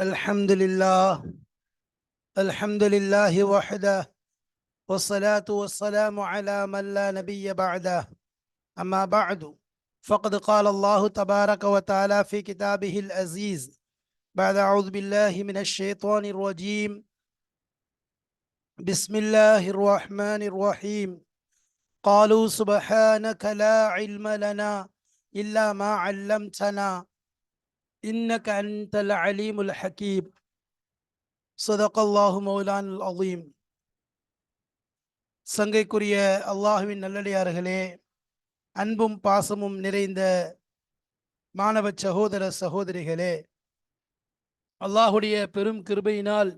الحمد لله الحمد لله وحده والصلاة والسلام على من لا نبي بعده. أما بعد فقد قال الله تبارك وتعالى في كتابه العزيز بعد أعوذ بالله من الشيطان الرجيم. بسم الله الرحمن الرحيم. قالوا سبحانك لا علم لنا إلا ما علمتنا. إنك أنت العليم الحكيم صدق الله مولانا العظيم சங்கைக்குரிய அல்லாஹுவின் நல்லடியார்களே அன்பும் பாசமும் நிறைந்த மாணவ சகோதர சகோதரிகளே அல்லாஹுடைய பெரும் கிருபையினால்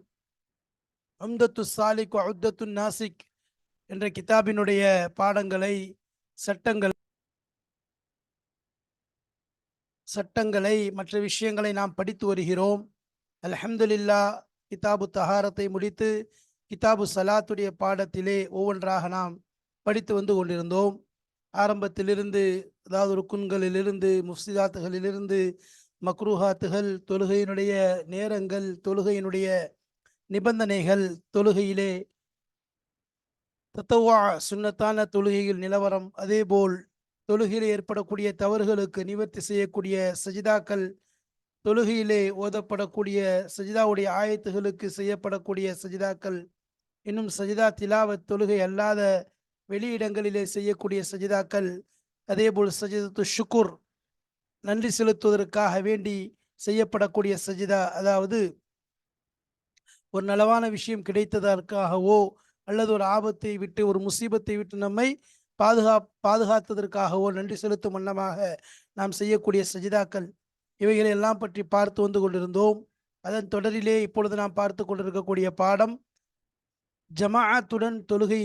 அம்தத்து சாலிக் உத்தத்து நாசிக் என்ற கிதாபினுடைய பாடங்களை சட்டங்கள் சட்டங்களை மற்ற விஷயங்களை நாம் படித்து வருகிறோம். அல்ஹம்துலில்லா கிதாபு தஹாரத்தை முடித்து கிதாபு சலாத்துடைய பாடத்திலே ஒவ்வொன்றாக நாம் படித்து வந்து கொண்டிருந்தோம். ஆரம்பத்திலிருந்து அதாவது ருக்குன்களிலிருந்து முஃப்சிதாத்துகளிலிருந்து மக்ரூஹாத்துகள் தொழுகையினுடைய நேரங்கள் தொழுகையினுடைய நிபந்தனைகள் தொழுகையிலே தத்தவா சுன்னத்தான தொழுகையில் நிலவரம் அதேபோல் தொழுகையில் ஏற்படக்கூடிய தவறுகளுக்கு நிவர்த்தி செய்யக்கூடிய சஜிதாக்கள் தொழுகையிலே ஓதப்படக்கூடிய சஜிதாவுடைய ஆயத்துகளுக்கு செய்யப்படக்கூடிய சஜிதாக்கள் இன்னும் சஜிதா திலாவத் தொழுகை அல்லாத வெளியிடங்களிலே செய்யக்கூடிய சஜிதாக்கள் அதேபோல் சஜிதத்து ஷுக்குர் நன்றி செலுத்துவதற்காக வேண்டி செய்யப்படக்கூடிய சஜிதா அதாவது ஒரு நலவான விஷயம் கிடைத்ததற்காகவோ அல்லது ஒரு ஆபத்தை விட்டு ஒரு முசீபத்தை விட்டு நம்மை பாதுகா பாதுகாத்ததற்காகவோ நன்றி செலுத்தும் வண்ணமாக நாம் செய்யக்கூடிய சஜிதாக்கள் இவைகளை எல்லாம் பற்றி பார்த்து வந்து கொண்டிருந்தோம். அதன் தொடரிலே இப்பொழுது நாம் பார்த்து கொண்டிருக்கக்கூடிய பாடம் ஜமாஅத்துடன் தொழுகை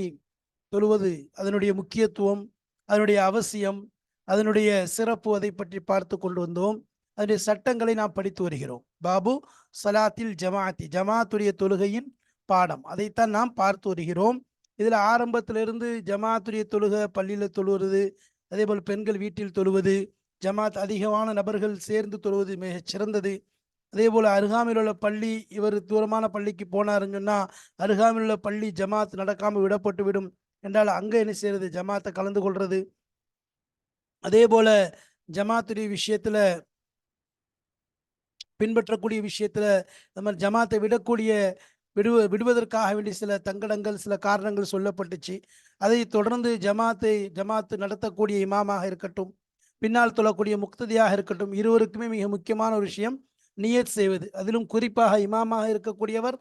தொழுவது அதனுடைய முக்கியத்துவம் அதனுடைய அவசியம் அதனுடைய சிறப்பு அதை பற்றி பார்த்து கொண்டு வந்தோம். அதனுடைய சட்டங்களை நாம் படித்து வருகிறோம். பாபு சலாத்தில் ஜமாஅத்தி ஜமாத்துடைய தொழுகையின் பாடம் அதைத்தான் நாம் பார்த்து வருகிறோம். இதில் ஆரம்பத்திலிருந்து ஜமாத்துடைய தொழுக பள்ளியில் தொழுவது அதே போல் பெண்கள் வீட்டில் தொழுவது ஜமாத் அதிகமான நபர்கள் சேர்ந்து தொழுவது மிக சிறந்தது. அதே போல் அருகாமையில் உள்ள பள்ளி இவர் தூரமான பள்ளிக்கு போனாருன்னு சொன்னால் அருகாமையில் உள்ள பள்ளி ஜமாத் நடக்காமல் விடப்பட்டு விடும் என்றால் அங்கே என்ன செய்யறது ஜமாத்தை கலந்து கொள்வது அதே போல் ஜமாத்துடைய விஷயத்தில் பின்பற்றக்கூடிய விஷயத்துல நம்ம ஜமாத்தை விடக்கூடிய விடுவ விடுவதற்காக வேண்டிய சில தங்கடங்கள் சில காரணங்கள் சொல்லப்பட்டுச்சு. அதை தொடர்ந்து ஜமாத்தை ஜமாத்து நடத்தக்கூடிய இமாமாக இருக்கட்டும் பின்னால் தொழக்கூடிய முக்ததியாக இருக்கட்டும் இருவருக்குமே மிக முக்கியமான ஒரு விஷயம் நியத் செய்வது. அதிலும் குறிப்பாக இமாமாக இருக்கக்கூடியவர்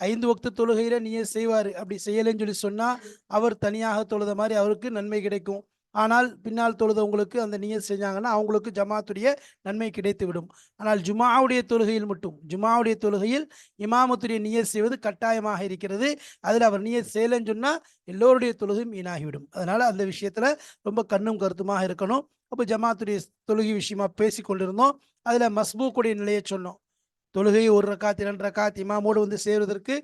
ஐந்து வக்து தொழுகையில நியத் செய்வார். அப்படி செய்யலைன்னு சொல்லி சொன்னால் அவர் தனியாக தொழுத மாதிரி அவருக்கு நன்மை கிடைக்கும். ஆனால் பின்னால் தொழுதவங்களுக்கு அந்த நியத் செஞ்சாங்கன்னா அவங்களுக்கு ஜமாத்துடைய நன்மை கிடைத்து விடும் ஆனால் ஜுமாவுடைய தொழுகையில் மட்டும் ஜுமாவுடைய தொழுகையில் இமாமத்துடைய நியத் செய்வது கட்டாயமாக இருக்கிறது. அதில் அவர் நியத் செய்யலைன்னு சொன்னால் எல்லோருடைய தொழுகையும் வீணாகிவிடும். அதனால் அந்த விஷயத்தில் ரொம்ப கண்ணும் கருத்துமாக இருக்கணும். அப்போ ஜமாத்துடைய தொழுகை விஷயமா பேசி கொண்டிருந்தோம் அதில் மஸ்பூக்குடைய நிலையை சொன்னோம். தொழுகை ஒரு ரக்காத் இரண்டு ரக்காத் இமாமோடு வந்து சேருவதற்கு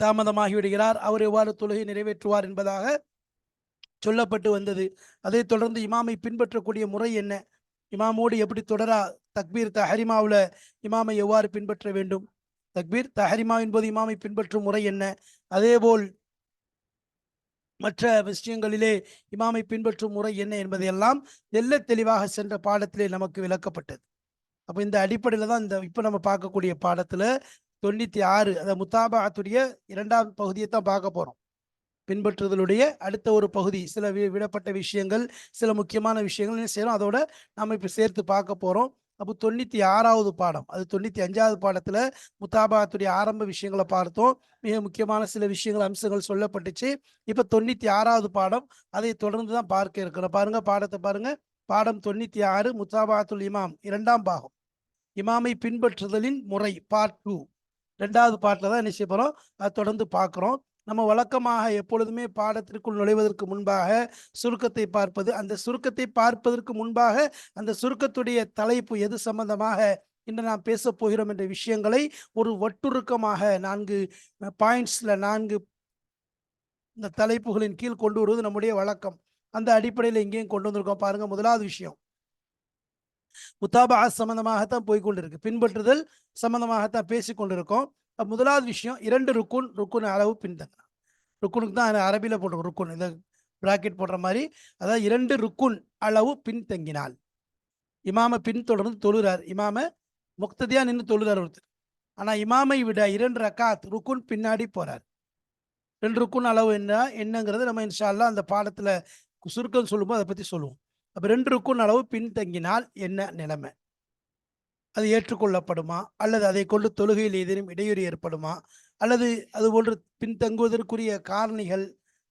தாமதமாகி விடுகிறார் அவர் எவ்வாறு தொழுகை நிறைவேற்றுவார் என்பதாக சொல்லப்பட்டு வந்தது. அதை தொடர்ந்து இமாமை பின்பற்றக்கூடிய முறை என்ன? இமாமோடு எப்படி தொடரா? தக்பீர் தஹரிமாவில் இமாமை எவ்வாறு பின்பற்ற வேண்டும்? தக்பீர் தஹரிமாவின் போது இமாமை பின்பற்றும் முறை என்ன? அதேபோல் மற்ற விஷயங்களிலே இமாமை பின்பற்றும் முறை என்ன என்பதையெல்லாம் எல்ல தெளிவாக சென்ற பாடத்திலே நமக்கு விளக்கப்பட்டது. அப்போ இந்த அடிப்படையில் தான் இந்த இப்போ நம்ம பார்க்கக்கூடிய பாடத்தில் தொண்ணூற்றி ஆறு அந்த முத்தாபாத்துடைய இரண்டாம் பகுதியை தான் பார்க்க போகிறோம் பின்பற்றுதலுடைய அடுத்த ஒரு பகுதி. சில விடப்பட்ட விஷயங்கள் சில முக்கியமான விஷயங்கள் என்ன செய்யறோம்? அதோட நம்ம இப்போ சேர்த்து பார்க்க போகிறோம் அப்போ தொண்ணூற்றி ஆறாவது பாடம். அது தொண்ணூற்றி அஞ்சாவது பாடத்தில் முத்தாபாத்துடைய ஆரம்ப விஷயங்களை பார்த்தோம். மிக முக்கியமான சில விஷயங்கள் அம்சங்கள் சொல்லப்பட்டுச்சு. இப்போ தொண்ணூற்றி ஆறாவது பாடம். அதை தொடர்ந்து தான் பார்க்க இருக்கிறோம். பாருங்கள் பாடத்தை பாருங்கள் பாடம் தொண்ணூற்றி ஆறு முத்தாபாத்துல் இமாம். இரண்டாம் பாகம். இமாமை பின்பற்றுதலின் முறை பார்ட் டூ ரெண்டாவது பாட்டில் தான் என்ன செய்ய போகிறோம் அதை தொடர்ந்து பார்க்குறோம். நம்ம வழக்கமாக எப்பொழுதுமே பாடத்திற்குள் நுழைவதற்கு முன்பாக சுருக்கத்தை பார்ப்பது அந்த சுருக்கத்தை பார்ப்பதற்கு முன்பாக அந்த சுருக்கத்துடைய தலைப்பு எது சம்பந்தமாக இன்று நாம் பேச போகிறோம் என்ற விஷயங்களை ஒரு ஒட்டுருக்கமாக நான்கு பாயிண்ட்ஸ்ல நான்கு இந்த தலைப்புகளின் கீழ் கொண்டு வருவது நம்முடைய வழக்கம். அந்த அடிப்படையில் எங்கேயும் கொண்டு வந்திருக்கோம். பாருங்க முதலாவது விஷயம். முத்தாபா சம்பந்தமாகத்தான் போய்கொண்டிருக்கு பின்பற்றுதல் சம்பந்தமாகத்தான் பேசி கொண்டிருக்கோம். முதலாவது விஷயம் இரண்டு ருக்குன் ருக்குன் அளவு பின்தங்கணும் ருக்குனுக்கு தான் அரபியில் போட்டிருக்கோம் ருக்குன். இந்த பிராக்கெட் போடுற மாதிரி அதாவது இரண்டு ருக்குன் அளவு பின்தங்கினால் இமாம பின்தொடர்ந்து தொழுகிறார் இமாம முக்ததியாக நின்று தொழுகிறார் ஒருத்தர். ஆனால் இமாமை விட இரண்டு ரக்காத் ருக்குன் பின்னாடி போகிறார் ரெண்டு ருக்குன் அளவு என்ன என்னங்கிறது நம்ம இன்ஷா அந்த பாடத்தில் சுருக்கம் சொல்லும்போது அதை பற்றி சொல்லுவோம். அப்போ ரெண்டு ருக்குன் அளவு பின்தங்கினால் என்ன நிலைமை? அது ஏற்றுக்கொள்ளப்படுமா? அல்லது அதை கொண்டு தொழுகையில் ஏதேனும் இடையூறு ஏற்படுமா? அல்லது அது போன்று பின்தங்குவதற்குரிய காரணிகள்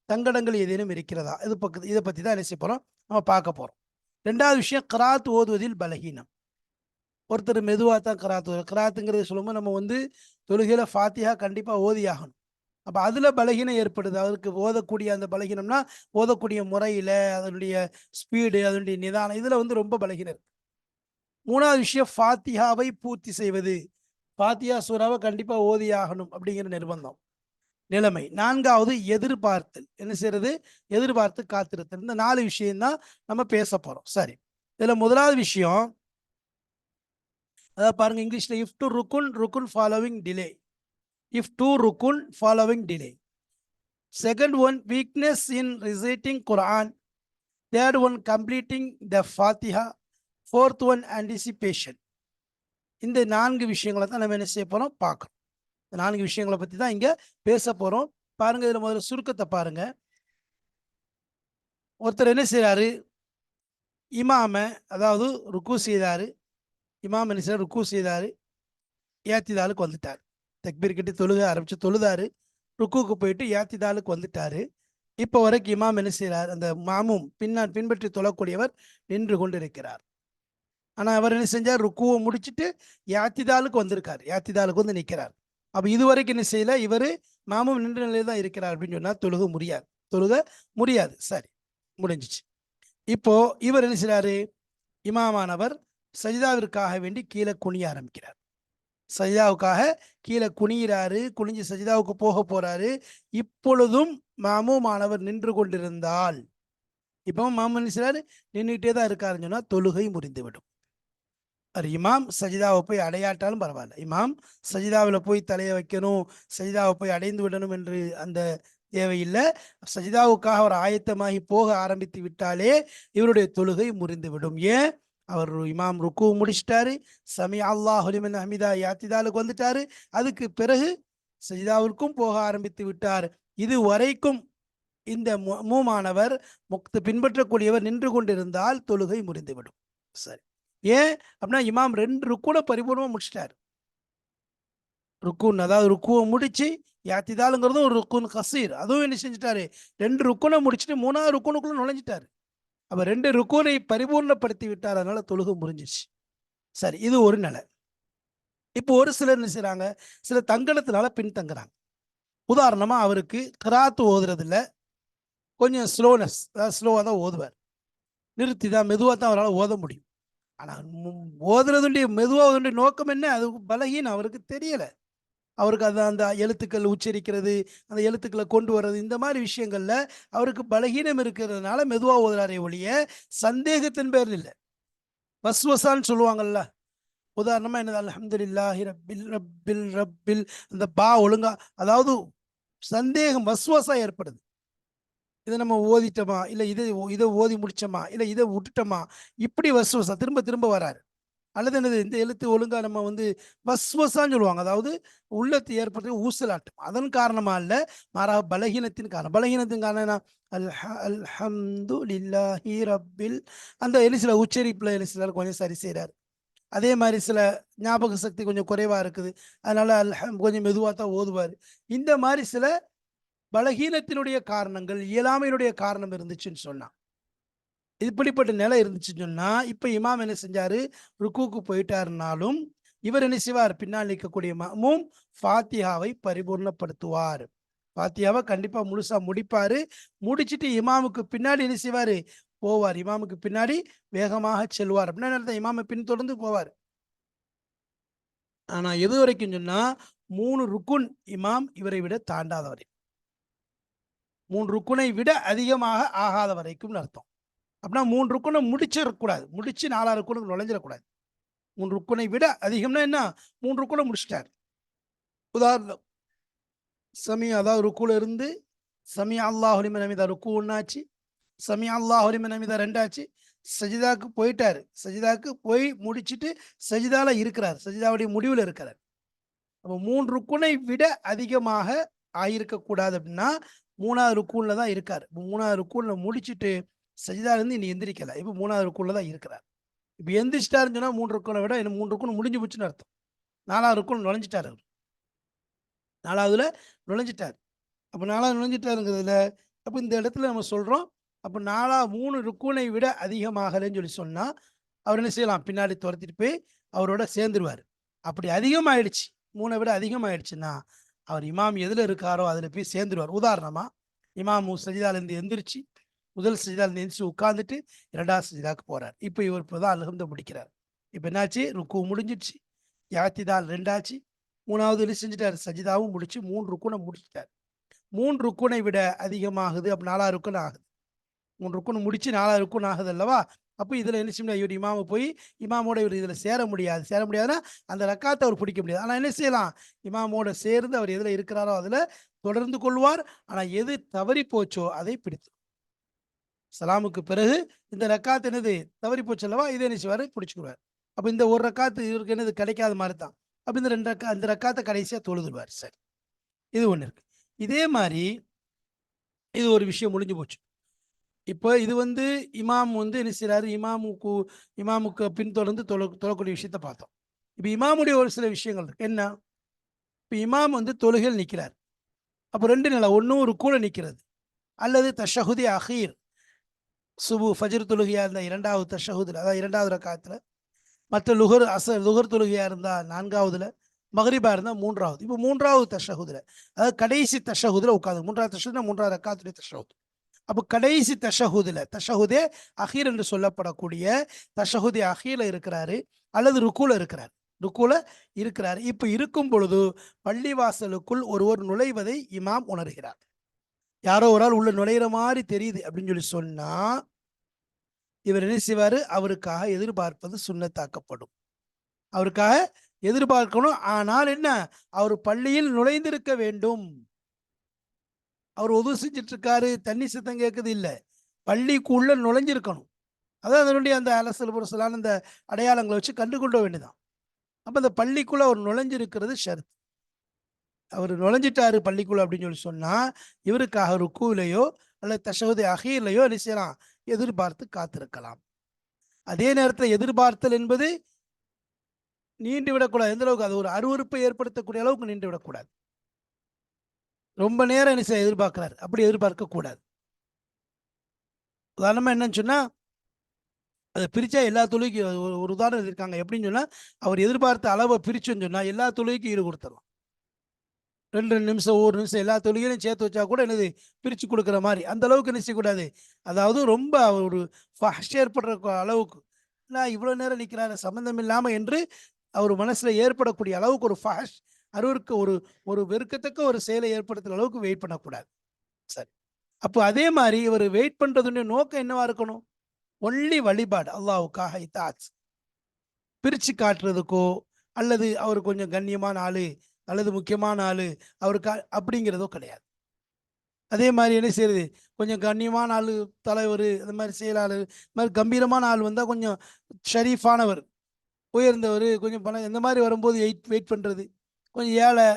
தங்கடங்கள் ஏதேனும் இருக்கிறதா? இது பக்கத்து இதை பற்றி தான் என்ன செய்ய போகிறோம் நம்ம பார்க்க போகிறோம் ரெண்டாவது விஷயம் கராத் ஓதுவதில் பலகீனம். ஒருத்தர் மெதுவாக தான் கராத் ஓது கராத்துங்கிறது சொல்லும்போது நம்ம வந்து தொழுகையில் ஃபாத்தியாக கண்டிப்பாக ஓதி ஆகணும். அப்போ அதில் பலகீனம் ஏற்படுது. அதற்கு ஓதக்கூடிய அந்த பலகீனம்னா ஓதக்கூடிய முறையில் அதனுடைய ஸ்பீடு அதனுடைய நிதானம் இதில் வந்து ரொம்ப பலகீனம் இருக்குது மூணாவது விஷயம் ஃபாத்தியாவை பூர்த்தி செய்வது. ஃபாத்தியா சூறாவை கண்டிப்பாக ஓதி ஆகணும் அப்படிங்கிற நிர்பந்தம். நிலைமை. நான்காவது எதிர்பார்த்தல். என்ன செய்யறது? எதிர்பார்த்து காத்திருத்தல். இந்த நாலு விஷயம்தான் நம்ம பேச போறோம். சரி. இதுல முதலாவது விஷயம். அதாவது பாருங்க இங்கிலீஷ்ல இஃப் டு ருக்குன் ருக்குன் following delay if to ருக்குன் following delay second one weakness in reciting Quran third one completing the Fatiha fourth one anticipation இந்த நான்கு விஷயங்களை தான் நம்ம என்ன செய்ய போகிறோம் பார்க்கணும். இந்த நான்கு விஷயங்களை பற்றி தான் இங்கே பேச போகிறோம் பாருங்கள் இதில் முதல்ல சுருக்கத்தை பாருங்கள் ஒருத்தர் என்ன செய்கிறாரு இமாம அதாவது ருக்கு செய்தார். இமாம் என்ன செய்ய ருக்கு செய்தார். ஏத்திதாளுக்கு வந்துட்டார். தக்பீர் கட்டி தொழுக ஆரம்பித்து தொழுதாரு. ருக்குக்கு போயிட்டு ஏத்திதாளுக்கு வந்துட்டாரு. இப்போ வரைக்கும் இமாம் என்ன செய்கிறார் அந்த மாமும் பின்னா பின்பற்றி தொழக்கூடியவர் நின்று கொண்டு ஆனால் அவர் என்ன செஞ்சார்? ருக்குவை முடிச்சிட்டு யாத்திதாலுக்கு வந்திருக்கார். யாத்திதாலுக்கு வந்து நிற்கிறார் அப்போ இதுவரைக்கும் என்ன செய்யல? இவர் மாமும் நின்ற நிலையில் தான் இருக்கிறார் அப்படின்னு சொன்னால் தொழுக முடியாது. தொழுக முடியாது. சரி முடிஞ்சிச்சு. இப்போ இவர் என்ன செய்கிறாரு இமாமானவர் சஜிதாவிற்காக வேண்டி கீழே குனிய ஆரம்பிக்கிறார். சஜிதாவுக்காக கீழே குனிகிறாரு குனிஞ்சு சஜிதாவுக்கு போக போறாரு. இப்பொழுதும் மாமுமானவர் நின்று கொண்டிருந்தால் இப்போ மாமன் என்ன நின்றுகிட்டே நின்றுட்டே தான் இருக்காருன்னு சொன்னால் தொழுகை முறிந்துவிடும் அது இமாம் சஜிதாவை போய் அடையாட்டாலும் பரவாயில்ல. இமாம் சஜிதாவில் போய் தலையை வைக்கணும் சஜிதாவை போய் அடைந்து விடணும் என்று அந்த தேவையில்லை. சஜிதாவுக்காக அவர் ஆயத்தமாகி போக ஆரம்பித்து விட்டாலே இவருடைய தொழுகை முறிந்துவிடும். ஏன்? அவர் இமாம் ருக்கு முடிச்சிட்டாரு. சமி அல்லாஹுலிமன் ஹமிதா யாத்திதாலுக்கு வந்துட்டாரு. அதுக்கு பிறகு சஜிதாவிற்கும் போக ஆரம்பித்து விட்டார். இது வரைக்கும் இந்த மு- மூமானவர் முக்து பின்பற்றக்கூடியவர் நின்று கொண்டிருந்தால் தொழுகை முறிந்துவிடும். சரி. ஏன் அப்படின்னா இமாம் ரெண்டு ருக்குனை பரிபூர்ணமாக முடிச்சிட்டாரு. ருக்குன் அதாவது ருக்குவை முடிச்சு யாத்திதாலுங்கிறதும் ஒரு ருக்குன் கசீர். அதுவும் என்ன செஞ்சுட்டாரு? ரெண்டு ருக்குனை முடிச்சுட்டு மூணாவது ருக்குனுக்குள்ள நுழைஞ்சிட்டாரு. அப்ப ரெண்டு ருக்குனை பரிபூர்ணப்படுத்தி விட்டார். அதனால தொழுகை முறிஞ்சிச்சு சரி இது ஒரு நிலை. இப்போ ஒரு சிலர் என்ன செய்றாங்க? சில தங்கடத்தினால பின்தங்குறாங்க. உதாரணமா அவருக்கு கிராத்து ஓதுறதுல கொஞ்சம் ஸ்லோனஸ் அதாவது ஸ்லோவாக தான் ஓதுவார். நிறுத்தி தான் மெதுவாக தான் அவரால் ஓத முடியும். ஆனால் ஓதுறதுடைய மெதுவாவதுடைய நோக்கம் என்ன? அது பலகீனம். அவருக்கு தெரியலை. அவருக்கு அது அந்த எழுத்துக்கள் உச்சரிக்கிறது அந்த எழுத்துக்களை கொண்டு வர்றது இந்த மாதிரி விஷயங்களில் அவருக்கு பலகீனம் இருக்கிறதுனால மெதுவாக ஓதுறாரே ஒழிய சந்தேகத்தின் பேர் இல்லை. வஸ்வசான்னு சொல்லுவாங்கல்ல. உதாரணமாக என்னது? அல்ஹம்துலில்லாஹி ரப்பில் ரப்பில் ரப்பில். அந்த பா ஒழுங்கா அதாவது சந்தேகம் வஸ்வசா ஏற்படுது. இதை நம்ம ஓதிட்டோமா? இல்லை இதை இதை ஓதி முடிச்சோமா? இல்லை இதை விட்டுட்டோமா? இப்படி வசுவசா திரும்ப திரும்ப வராரு. அல்லது என்னது இந்த எழுத்து ஒழுங்காக நம்ம வந்து வஸ்வசான்னு சொல்லுவாங்க. அதாவது உள்ளத்தை ஏற்படுத்த ஊசலாட்டம். அதன் காரணமா அல்ல மாறாக பலகீனத்தின் காரணம். பலகீனத்தின் காரணம் என்ன? அல்ஹ அல்ஹம்து லில்லாஹி ரப்பில். அந்த எலிசில உச்சரிப்பில் எலிசில கொஞ்சம் சரி செய்கிறார் அதே மாதிரி சில ஞாபக சக்தி கொஞ்சம் குறைவாக இருக்குது. அதனால் அல்ஹம் கொஞ்சம் மெதுவாக தான் ஓதுவார். இந்த மாதிரி சில பலகீனத்தினுடைய காரணங்கள் இயலாமையினுடைய காரணம் இருந்துச்சுன்னு சொன்னான். இப்படிப்பட்ட நிலை இருந்துச்சுன்னு சொன்னா இப்ப இமாம் என்ன செஞ்சாரு? ருக்குக்கு போயிட்டாருனாலும் இவர் என்ன செய்வார்? பின்னால் நிற்கக்கூடிய மமும் ஃபாத்தியாவை பரிபூர்ணப்படுத்துவார். ஃபாத்தியாவை கண்டிப்பா முழுசா முடிப்பாரு. முடிச்சிட்டு இமாமுக்கு பின்னாடி என்ன செய்வாரு? போவார். இமாமுக்கு பின்னாடி வேகமாக செல்வார். அப்படின்னா என்ன அர்த்தம்? இமாமை பின்தொடர்ந்து போவார். ஆனா எது வரைக்கும் சொன்னா மூணு ருக்குன் இமாம் இவரை விட தாண்டாதவரை. மூன்று ருக்குனை விட அதிகமாக ஆகாத வரைக்கும்னு அர்த்தம். அப்படின்னா மூன்று ருக்குனை முடிச்சிடக்கூடாது. முடிச்சு நாலாறு ருக்குனுக்கு நுழைஞ்சிடக்கூடாது. மூன்று ருக்குனை விட அதிகம்னா என்ன? மூன்று ருக்குனை முடிச்சிட்டார். உதாரணம். சமயம் அதாவது ருக்குல இருந்து சமி அல்லாஹ் ஹலிமன் அமிதா ருக்கு ஒன்னாச்சு சமி அல்லாஹ் ஹலிமன் அமிதா ரெண்டாச்சு. சஜிதாக்கு போயிட்டார். சஜிதாக்கு போய் முடிச்சுட்டு சஜிதால இருக்கிறார். சஜிதாவுடைய முடிவில் இருக்கிறார். அப்போ மூன்று குணை விட அதிகமாக ஆயிருக்க கூடாது அப்படின்னா மூணாவது ருக்கூனில் தான் இருக்கார். இப்போ மூணாவது ருக்கூனில் முடிச்சிட்டு சஜிதாலேருந்து இனி எந்திரிக்கல. இப்போ மூணாவது ருக்கூனில் தான் இருக்கிறார். இப்போ எந்திரிச்சிட்டாருன்னு சொன்னால் மூன்று ருக்கூனை விட இன்னும் மூன்று ருக்கூன் முடிஞ்சு போச்சுன்னு அர்த்தம். நாலாவது ருக்கூன் நுழைஞ்சிட்டார் அவர். நாலாவதுல நுழைஞ்சிட்டார். அப்போ நாலாவது நுழைஞ்சிட்டாருங்கிறதுல அப்போ இந்த இடத்துல நம்ம சொல்கிறோம் அப்போ நாலா மூணு ருக்கூனை விட அதிகமாகலைன்னு சொல்லி சொன்னால் அவர் என்ன செய்யலாம்? பின்னாடி துரத்திட்டு போய் அவரோட சேர்ந்துருவார். அப்படி அதிகமாயிடுச்சு. மூணை விட அதிகமாயிடுச்சுன்னா அவர் இமாம் எதில் இருக்காரோ அதில் போய் சேர்ந்துருவார். உதாரணமாக இமாம் சஜிதாலேருந்து எந்திரிச்சு முதல் சஜிதாலேருந்து எந்திரிச்சு உட்காந்துட்டு இரண்டாவது சஜிதாவுக்கு போகிறார் இப்போ இவர் இப்போதான் அல்ஹம்த முடிக்கிறார். இப்போ என்னாச்சு? ருக்கு முடிஞ்சிடுச்சு. யாத்திதால் ரெண்டாச்சு. மூணாவது இது செஞ்சுட்டார்? சஜிதாவும் முடிச்சு மூன்று ருக்குனை முடிச்சிட்டார். மூன்று ருக்குனை விட அதிகமாகுது அப்போ நாலாவது ருக்குன் ஆகுது. மூன்று ருக்குன் முடிச்சு நாலாவது ருக்குன் ஆகுது அல்லவா? அப்போ இதில் என்ன செய்ய முடியாது இவர் இமாம போய் இமாமோட இவர் இதில் சேர முடியாது. சேர முடியாதுன்னா அந்த ரக்காத்தை அவர் பிடிக்க முடியாது. ஆனால் என்ன செய்யலாம்? இமாமோட சேர்ந்து அவர் எதில் இருக்கிறாரோ அதில் தொடர்ந்து கொள்வார். ஆனால் எது தவறி போச்சோ அதை பிடித்து. சலாமுக்கு பிறகு இந்த ரக்காத்து என்னது? தவறி போச்சு அல்லவா? இதை என்ன செய்வார்? பிடிச்சிக்குவார் அப்போ இந்த ஒரு ரக்காத்து இவருக்கு என்னது? கிடைக்காத மாதிரி தான் அப்போ இந்த ரெண்டு ரக்கா அந்த ரக்காத்தை கடைசியாக தொழுதுடுவார் சரி. இது ஒன்று இருக்கு. இதே மாதிரி இது ஒரு விஷயம் முடிஞ்சு போச்சு. இப்போ இது வந்து இமாம் வந்து என்ன செய்றாரு? இமாமுக்கு இமாமுக்கு பின்தொடர்ந்து தொழ தொழக்கூடிய விஷயத்த பார்த்தோம். இப்போ இமாமுடைய ஒரு சில விஷயங்கள் இருக்கு. என்ன? இப்போ இமாம் வந்து தொழுகையில் நிற்கிறார் அப்போ ரெண்டு நிலை ஒன்றும் ஒரு கூட நிற்கிறது அல்லது தஷஹுதி அஹீர். சுபு ஃபஜர் தொழுகையாக இருந்தால் இரண்டாவது தஷஹுதில் அதாவது இரண்டாவது ரக்காத்தில். மற்ற லுகர் அச லுகர் தொழுகையாக இருந்தால் நான்காவதுல. மகரிபா இருந்தால் மூன்றாவது. இப்போ மூன்றாவது தஷஹுதில் அதாவது கடைசி தஷஹுதில் உட்காந்து மூன்றாவது தஷஹுதுனா மூன்றாவது ரக்காத்துடைய தஷஹுத். அப்போ கடைசி தஷஹுதில் தஷஹுதே அஹீர் என்று சொல்லப்படக்கூடிய தஷஹுதே அஹீல இருக்கிறாரு அல்லது ருக்குல இருக்கிறார். ருக்குல இருக்கிறார். இப்போ இருக்கும் பொழுது பள்ளிவாசலுக்குள் ஒருவர் நுழைவதை இமாம் உணர்கிறார். யாரோ ஒரு ஆள் உள்ள நுழையிற மாதிரி தெரியுது அப்படின்னு சொல்லி சொன்னா இவர் என்ன செய்வாரு? அவருக்காக எதிர்பார்ப்பது சுண்ணத்தாக்கப்படும். அவருக்காக எதிர்பார்க்கணும். ஆனால் என்ன? அவர் பள்ளியில் நுழைந்திருக்க வேண்டும். அவர் உதவு செஞ்சுட்டு இருக்காரு தண்ணி சத்தம் கேட்குது இல்லை. பள்ளிக்குள்ள நுழைஞ்சிருக்கணும். அதான் அதனுடைய அந்த அலசல் புரசலான அந்த அடையாளங்களை வச்சு கண்டுகொள்ள வேண்டியதான் அப்போ அந்த பள்ளிக்குள்ள அவர் நுழைஞ்சிருக்கிறது ஷரத். அவர் நுழைஞ்சிட்டாரு பள்ளிக்குள்ள அப்படின்னு சொல்லி சொன்னால் இவருக்காக ருக்குவிலையோ அல்லது தசகுதி அகையிலையோ என்ன செய்யலாம்? எதிர்பார்த்து காத்திருக்கலாம். அதே நேரத்தில் எதிர்பார்த்தல் என்பது நீண்டு விடக்கூடாது எந்த அளவுக்கு அது ஒரு அருவறுப்பை ஏற்படுத்தக்கூடிய அளவுக்கு நீண்டு விடக்கூடாது ரொம்ப நேரம் என்ன செய்ய எதிர்பார்க்கிறார். அப்படி எதிர்பார்க்க கூடாது. உதாரணமாக என்னன்னு சொன்னால் அதை பிரித்தா எல்லா தொழுகைக்கும் ஒரு ஒரு உதாரணம் இருக்காங்க. எப்படின்னு சொன்னால் அவர் எதிர்பார்த்த அளவை பிரிச்சுன்னு சொன்னால் எல்லா தொழுகைக்கும் ஈடு கொடுத்துடலாம் ரெண்டு ரெண்டு நிமிஷம் ஒரு நிமிஷம் எல்லா தொழிலையும் சேர்த்து வச்சா கூட என்னது? பிரித்து கொடுக்குற மாதிரி. அந்த அளவுக்கு என்ன செய்யக்கூடாது? அதாவது ரொம்ப ஒரு ஃபஹ் ஏற்படுற அளவுக்கு. நான் இவ்வளோ நேரம் நிற்கிறாரு சம்மந்தம் இல்லாமல் என்று அவர் மனசில் ஏற்படக்கூடிய அளவுக்கு ஒரு ஃபாஷ் அருவருக்கு ஒரு ஒரு வெறுக்கத்தக்க ஒரு செயலை ஏற்படுத்துகிற அளவுக்கு வெயிட் பண்ணக்கூடாது. சரி. அப்போ அதே மாதிரி இவர் வெயிட் பண்ணுறதுடைய நோக்கம் என்னவா இருக்கணும்? ஒன்லி வழிபாடு அல்லாவுக்காக தாட்ஸ் பிரித்து காட்டுறதுக்கோ அல்லது அவர் கொஞ்சம் கண்ணியமான ஆள் அல்லது முக்கியமான ஆள் அவருக்கு அப்படிங்கிறதோ கிடையாது. அதே மாதிரி என்ன செய்யறது கொஞ்சம் கண்ணியமான ஆள் தலைவர் அந்த மாதிரி செயலாளர் இந்த மாதிரி கம்பீரமான ஆள் வந்தால் கொஞ்சம் ஷரீஃபானவர் உயர்ந்தவர் கொஞ்சம் பணம் இந்த மாதிரி வரும்போது வெயிட் வெயிட் பண்ணுறது கொஞ்சம் ஏழை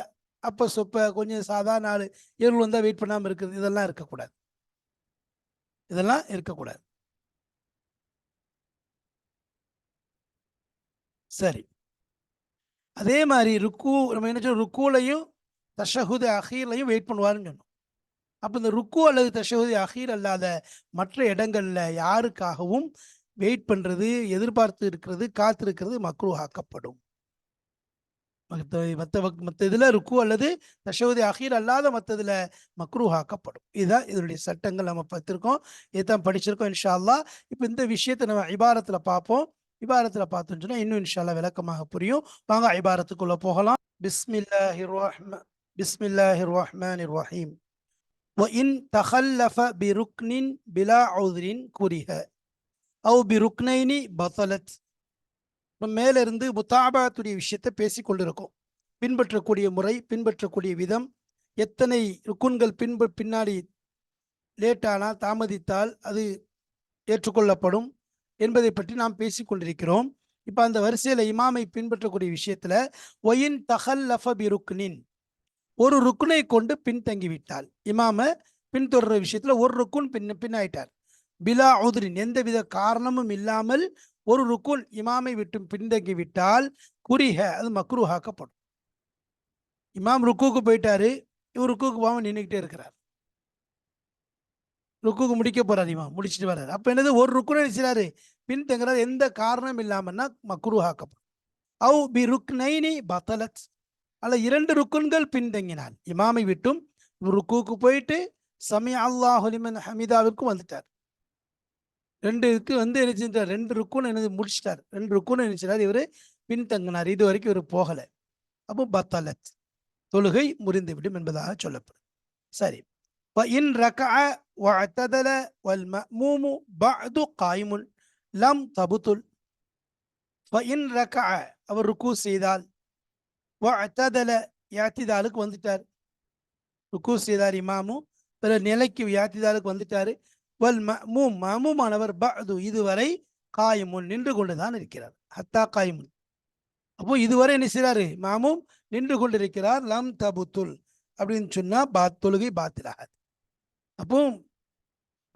அப்ப சொப்ப கொஞ்சம் சாதாரண ஆளு இவர்கள் வந்தால் வெயிட் பண்ணாமல் இருக்குது இதெல்லாம் இருக்கக்கூடாது. இதெல்லாம் இருக்கக்கூடாது. சரி. அதே மாதிரி ருக்கு நம்ம என்ன சொல்றோம்? ருக்குலையும் தஷஹுது அஹீர்லையும் வெயிட் பண்ணுவாருன்னு சொன்னோம். அப்போ இந்த ருக்கு அல்லது தஷஹுது அஹீர் அல்லாத மற்ற இடங்களில் யாருக்காகவும் வெயிட் பண்ணுறது எதிர்பார்த்து இருக்கிறது காத்திருக்கிறது மக்ரூ ஆக்கப்படும் மத்த வக்- மத்த இதுல ருக்கு அல்லது தஷவுதி அஹீர் அல்லாத மத்ததுல மக்ரூஹாக்கப்படும் இதுதான் இதனுடைய சட்டங்கள் நம்ம பார்த்திருக்கோம் இதுதான் படிச்சிருக்கோம் இன்ஷா அல்லாஹ் இப்போ இந்த விஷயத்தை நம்ம இபாரத்துல பார்ப்போம் இபாரத்துல பார்த்தோம்னு சொன்னா இன்னும் இன்ஷா அல்லாஹ் விளக்கமாக புரியும் வாங்க இபாரத்துக்குள்ள போகலாம் பிஸ்மில்லாஹிர் ரஹ்ம பிஸ்மில்லாஹிர் ரஹ்மானிர் ரஹீம் وإن تخلف بركن بلا عذر كره அவு பி ருக்னைனி பத்தலத் மேலிருந்து முத்தாபாத்துடைய விஷயத்தை பேசி கொண்டிருக்கோம். பின்பற்றக்கூடிய முறை பின்பற்றக்கூடிய விதம் எத்தனை ருக்குன்கள் பின்ப பின்னாடி லேட்டானால் தாமதித்தால் அது ஏற்றுக்கொள்ளப்படும் என்பதை பற்றி நாம் பேசிக்கொண்டிருக்கிறோம் இப்போ அந்த வரிசையில் இமாமை பின்பற்றக்கூடிய விஷயத்தில் ஒயின் தஹல் லஃபபி ருக்னின் ஒரு ருக்குனை கொண்டு பின்தங்கிவிட்டால் இமாம பின்தொடர்ற விஷயத்தில் ஒரு ருக்குன் பின் பின்னாயிட்டார். பிலா உதிரின். எந்தவித காரணமும் இல்லாமல் ஒரு ருக்குன் இமாமை விட்டு பின்தங்கி விட்டால் குறிக அது மக்ரூஹாக்கப்படும். இமாம் ருக்குக்கு போயிட்டாரு இவர் ருக்குக்கு போகாமல் நின்றுக்கிட்டே இருக்கிறார். ருக்குக்கு முடிக்க போறாரு இமாம் முடிச்சிட்டு வர்றாரு. அப்போ என்னது? ஒரு ருக்குனை நினைச்சாரு பின்தங்குறாரு. எந்த காரணம் இல்லாமன்னா மக்ரூஹாக்கப்படும். அவு பி ருக்னைனி பத்தலத். அல்ல இரண்டு ருக்குன்கள் பின்தங்கினான். இமாமை விட்டும் ருக்குக்கு போயிட்டு சமி அல்லாஹுலிமன் ஹமீதாவிற்கும் வந்துட்டார். ரெண்டு இதுக்கு வந்து என்ன ரெண்டு ருக்குன்னு என்னது முடிச்சிட்டார். ரெண்டு ருக்குன்னு நினைச்சிட்டார் இவர் பின்தங்கினார். இது வரைக்கும் இவர் போகலை. அப்போ பத்தலத். தொழுகை முறிந்துவிடும் என்பதாக சொல்லப்படும். சரி. இன் ரகா வஅத்ததல வல் மஅமூமு பது காயிமுன் லம் தபுத்துல் இன் ரகா அவர் ருக்கு செய்தால் வஅத்ததல யாத்திதாலுக்கு வந்துட்டார். ருக்கு செய்தார் இமாமு. பிற நிலைக்கு யாத்திதாலுக்கு வந்துட்டாரு. வல் மமூம் மமூமானவர் பஅது இதுவரை காயமுன் நின்று கொண்டுதான் இருக்கிறார். ஹத்தா காயமுன். அப்போ இதுவரை என்ன செய்றாரு? மாமும் நின்று கொண்டிருக்கிறார். லம் தபுத்துல் அப்படின்னு சொன்னா பாத் தொழுகை பாத்திலாகாது. அப்போ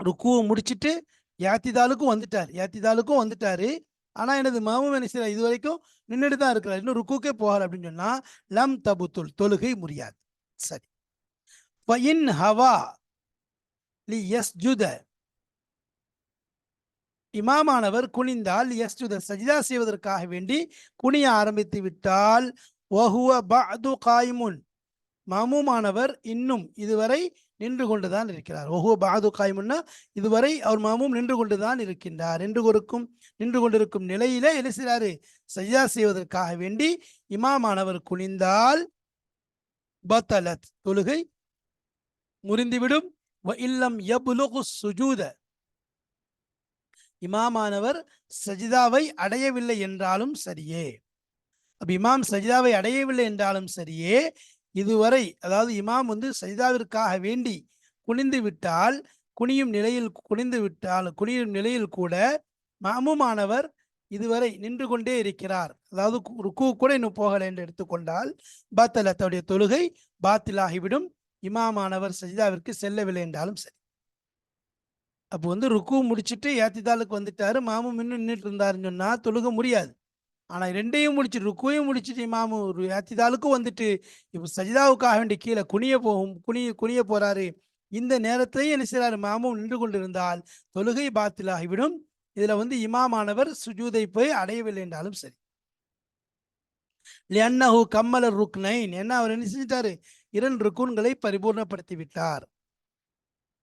ருக்குவை முடிச்சிட்டு யாத்திதாலுக்கும் வந்துட்டார். யாத்திதாலுக்கும் வந்துட்டாரு. ஆனா எனது மாமும் என்ன செய்யறார் இது வரைக்கும் நின்றுட்டு தான் இருக்கிறார். இன்னும் ருக்குக்கே போகல அப்படின்னு சொன்னா லம் தபுத்துல் தொழுகை முடியாது. சரி. ஃபஇன் ஹவா லி எஸ் யஸ்ஜுத இமாமானவர் குனிந்தால் யஸ்ஜுத சஜிதா செய்வதற்காக வேண்டி குனிய ஆரம்பித்து விட்டால் ஒஹுவ பஅது காய்முன். மாமூமானவர் இன்னும் இதுவரை நின்று கொண்டுதான் இருக்கிறார். ஒஹுவ பாது காய்முன்னா இதுவரை அவர் மாமும் நின்று கொண்டுதான் இருக்கின்றார். நின்று கொடுக்கும் நின்று கொண்டிருக்கும் நிலையிலே என்ன சஜிதா செய்வதற்காக வேண்டி இமாமானவர் குனிந்தால் பத்தலத் தொழுகை முறிந்துவிடும். இல்லம் எபுலுகு சுஜூத. இமாமானவர் சஜிதாவை அடையவில்லை என்றாலும் சரியே. அப்ப இமாம் சஜிதாவை அடையவில்லை என்றாலும் சரியே. இதுவரை அதாவது இமாம் வந்து சஜிதாவிற்காக வேண்டி குனிந்து விட்டால் குனியும் நிலையில் குனிந்து விட்டால் குனியும் நிலையில் கூட மாமுமானவர் இதுவரை நின்று கொண்டே இருக்கிறார். அதாவது கு- ருக்கு கூட இன்னும் போகலை என்று எடுத்துக்கொண்டால் பாத்தலத்தோடைய தொழுகை பாத்திலாகிவிடும். இமாமானவர் சஜிதாவிற்கு செல்லவில்லை என்றாலும் சரி. அப்போ வந்து ருக்கு முடிச்சுட்டு ஏத்திதாளுக்கு வந்துட்டாரு. மாமும் இன்னும் நின்றுட்டு இருந்தாருன்னு சொன்னா தொழுக முடியாது. ஆனால் ரெண்டையும் முடிச்சு ருக்குவையும் முடிச்சிட்டு மாமு ஒரு வந்துட்டு இப்போ சஜிதாவுக்காக வேண்டி கீழே குனிய போகும் குனிய குனிய போறாரு. இந்த நேரத்திலையும் என்ன செய்கிறாரு மாமும் நின்று கொண்டிருந்தால் தொழுகை பாத்திலாகிவிடும். இதுல வந்து இமாமானவர் சுஜூதை போய் அடையவில்லை என்றாலும் சரி. லியன்னஹு கம்மல ருக்னைன். என்ன அவர் என்ன செஞ்சிட்டாரு? இரண்டு ருக்குன்களை பரிபூர்ணப்படுத்தி விட்டார்